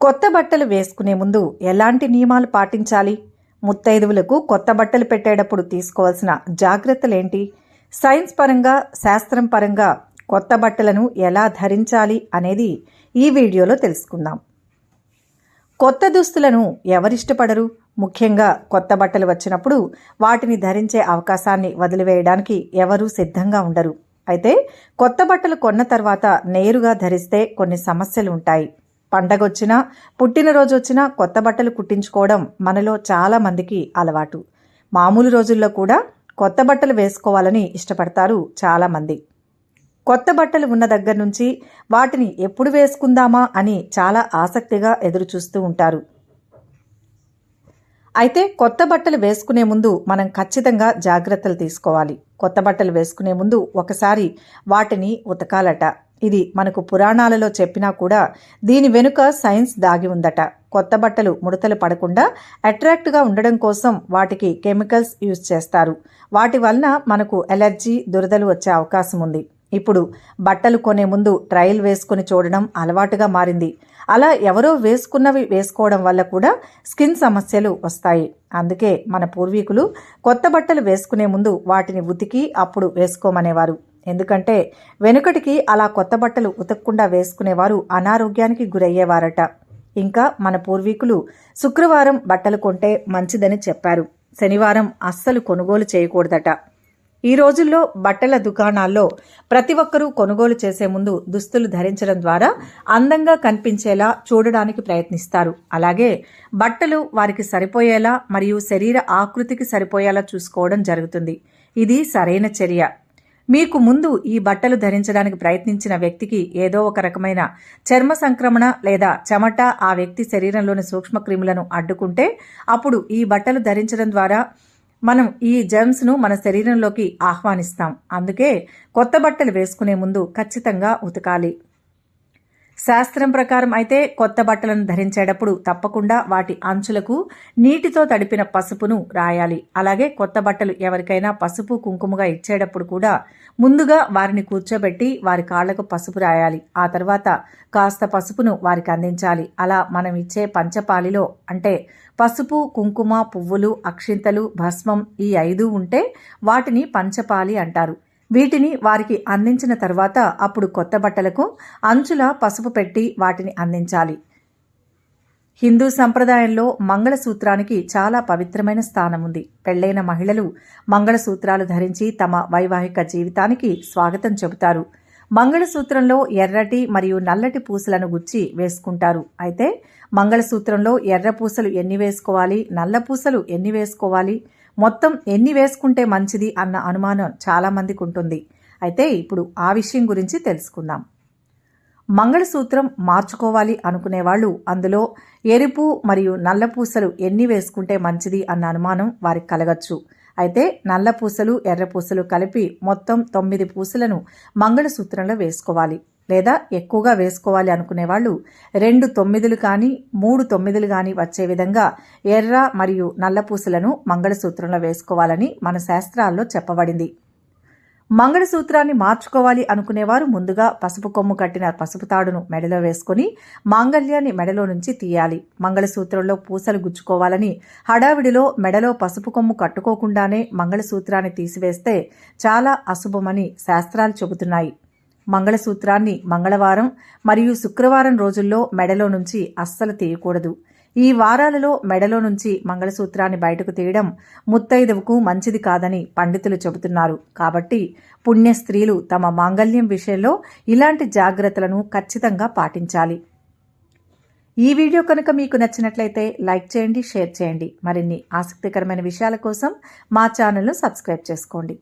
కొత్త బట్టలు వేసుకునే ముందు ఎలాంటి నియమాలు పాటించాలి? ముత్తైదువులకు కొత్త బట్టలు పెట్టేటప్పుడు తీసుకోవాల్సిన జాగ్రత్తలేంటి? సైన్స్ పరంగా శాస్త్రం పరంగా కొత్త బట్టలను ఎలా ధరించాలి అనేది ఈ వీడియోలో తెలుసుకుందాం. కొత్త దుస్తులను ఎవరిష్టపడరు? ముఖ్యంగా కొత్త బట్టలు వచ్చినప్పుడు వాటిని ధరించే అవకాశాన్ని వదిలివేయడానికి ఎవరూ సిద్ధంగా ఉండరు. అయితే కొత్త బట్టలు కొన్న తర్వాత నేరుగా ధరిస్తే కొన్ని సమస్యలు ఉంటాయి. పండగ వచ్చినా పుట్టినరోజు వచ్చినా కొత్త బట్టలు కుట్టించుకోవడం మనలో చాలా మందికి అలవాటు. మామూలు రోజుల్లో కూడా కొత్త బట్టలు వేసుకోవాలని ఇష్టపడతారు చాలామంది కొత్త బట్టలు ఉన్న దగ్గర నుంచి వాటిని ఎప్పుడు వేసుకుందామా అని చాలా ఆసక్తిగా ఎదురుచూస్తూ ఉంటారు. అయితే కొత్త బట్టలు వేసుకునే ముందు మనం ఖచ్చితంగా జాగ్రత్తలు తీసుకోవాలి. కొత్త బట్టలు వేసుకునే ముందు ఒకసారి వాటిని ఉతకాలట. ఇది మనకు పురాణాలలో చెప్పినా కూడా దీని వెనుక సైన్స్ దాగి ఉందట. కొత్త బట్టలు ముడతలు పడకుండా అట్రాక్ట్గా ఉండడం కోసం వాటికి కెమికల్స్ యూజ్ చేస్తారు. వాటి వలన మనకు ఎలర్జీ దురదలు వచ్చే అవకాశం ఉంది. ఇప్పుడు బట్టలు కొనే ముందు ట్రయల్ వేసుకుని చూడడం అలవాటుగా మారింది. అలా ఎవరో వేసుకున్నవి వేసుకోవడం వల్ల కూడా స్కిన్ సమస్యలు వస్తాయి. అందుకే మన పూర్వీకులు కొత్త బట్టలు వేసుకునే ముందు వాటిని ఉతికి అప్పుడు వేసుకోమనేవారు. ఎందుకంటే వెనుకటికి అలా కొత్త బట్టలు ఉతకకుండా వేసుకునేవారు అనారోగ్యానికి గురయ్యేవారట. ఇంకా మన పూర్వీకులు శుక్రవారం బట్టలు కొంటే మంచిదని చెప్పారు. శనివారం అస్సలు కొనుగోలు చేయకూడదట. ఈ రోజుల్లో బట్టల దుకాణాల్లో ప్రతి ఒక్కరూ కొనుగోలు చేసే ముందు దుస్తులు ధరించడం ద్వారా అందంగా కనిపించేలా చూడడానికి ప్రయత్నిస్తారు. అలాగే బట్టలు వారికి సరిపోయేలా మరియు శరీర ఆకృతికి సరిపోయేలా చూసుకోవడం జరుగుతుంది. ఇది సరైన చర్య. మీకు ముందు ఈ బట్టలు ధరించడానికి ప్రయత్నించిన వ్యక్తికి ఏదో ఒక రకమైన చర్మ సంక్రమణ లేదా చెమట ఆ వ్యక్తి శరీరంలోని సూక్ష్మక్రిములను అడ్డుకుంటే అప్పుడు ఈ బట్టలు ధరించడం ద్వారా మనం ఈ జర్మ్స్ను మన శరీరంలోకి ఆహ్వానిస్తాం. అందుకే కొత్త బట్టలు వేసుకునే ముందు ఖచ్చితంగా ఉతకాలి. శాస్త్రం ప్రకారం అయితే కొత్త బట్టలను ధరించేటప్పుడు తప్పకుండా వాటి అంచులకు నీటితో తడిపిన పసుపును రాయాలి. అలాగే కొత్త బట్టలు ఎవరికైనా పసుపు కుంకుమగా ఇచ్చేటప్పుడు కూడా ముందుగా వారిని కూర్చోబెట్టి వారి కాళ్ళకు పసుపు రాయాలి. ఆ తర్వాత కాస్త పసుపును వారికి అందించాలి. అలా మనం ఇచ్చే పంచపాలిలో అంటే పసుపు కుంకుమ పువ్వులు అక్షింతలు భస్మం ఈ ఐదు ఉంటే వాటిని పంచపాలి అంటారు. వీటిని వారికి అందించిన తర్వాత అప్పుడు కొత్త బట్టలకు అంచుల పసుపు పెట్టి వాటిని అందించాలి. హిందూ సంప్రదాయంలో మంగళసూత్రానికి చాలా పవిత్రమైన స్థానం ఉంది పెళ్ళైన మహిళలు మంగళసూత్రాలు ధరించి తమ వైవాహిక జీవితానికి స్వాగతం చెబుతారు. మంగళసూత్రంలో ఎర్రటి మరియు నల్లటి పూసలను గుచ్చి వేసుకుంటారు. అయితే మంగళసూత్రంలో ఎర్ర పూసలు ఎన్ని వేసుకోవాలి నల్ల పూసలు ఎన్ని వేసుకోవాలి మొత్తం ఎన్ని వేసుకుంటే మంచిది అన్న అనుమానం చాలామందికి ఉంటుంది అయితే ఇప్పుడు ఆ విషయం గురించి తెలుసుకుందాం. మంగళసూత్రం మార్చుకోవాలి అనుకునే వాళ్ళు అందులో ఎరుపు మరియు నల్ల పూసలు ఎన్ని వేసుకుంటే మంచిది అన్న అనుమానం వారికి కలగచ్చు. అయితే నల్ల పూసలు ఎర్ర పూసలు కలిపి మొత్తం తొమ్మిది పూసలను మంగళసూత్రంలో వేసుకోవాలి. లేదా ఎక్కువగా వేసుకోవాలి అనుకునేవాళ్ళు రెండు తొమ్మిదిలు కానీ మూడు తొమ్మిదిలు కానీ వచ్చే విధంగా ఎర్ర మరియు నల్ల పూసలను మంగళసూత్రంలో వేసుకోవాలని మన శాస్త్రాల్లో చెప్పబడింది. మంగళసూత్రాన్ని మార్చుకోవాలి అనుకునేవారు ముందుగా పసుపు కొమ్ము కట్టిన పసుపు తాడును మెడలో వేసుకుని మాంగళ్యాన్ని మెడలో నుంచి తీయాలి. మంగళసూత్రంలో పూసలు గుచ్చుకోవాలని హడావిడిలో మెడలో పసుపు కొమ్ము కట్టుకోకుండానే మంగళసూత్రాన్ని తీసివేస్తే చాలా అశుభమని శాస్త్రాలు చెబుతున్నాయి. మంగళసూత్రాన్ని మంగళవారం మరియు శుక్రవారం రోజుల్లో మెడలో నుంచి అస్సలు తీయకూడదు. ఈ వారాలలో మెడలో నుంచి మంగళసూత్రాన్ని బయటకు తీయడం ముత్తైదవుకు మంచిది కాదని పండితులు చెబుతున్నారు. కాబట్టి పుణ్య స్త్రీలు తమ మాంగళ్యం విషయంలో ఇలాంటి జాగ్రత్తలను ఖచ్చితంగా పాటించాలి. ఈ వీడియో కనుక మీకు నచ్చినట్లయితే లైక్ చేయండి షేర్ చేయండి. మరిన్ని ఆసక్తికరమైన విషయాల కోసం మా ఛానల్ను సబ్స్క్రైబ్ చేసుకోండి.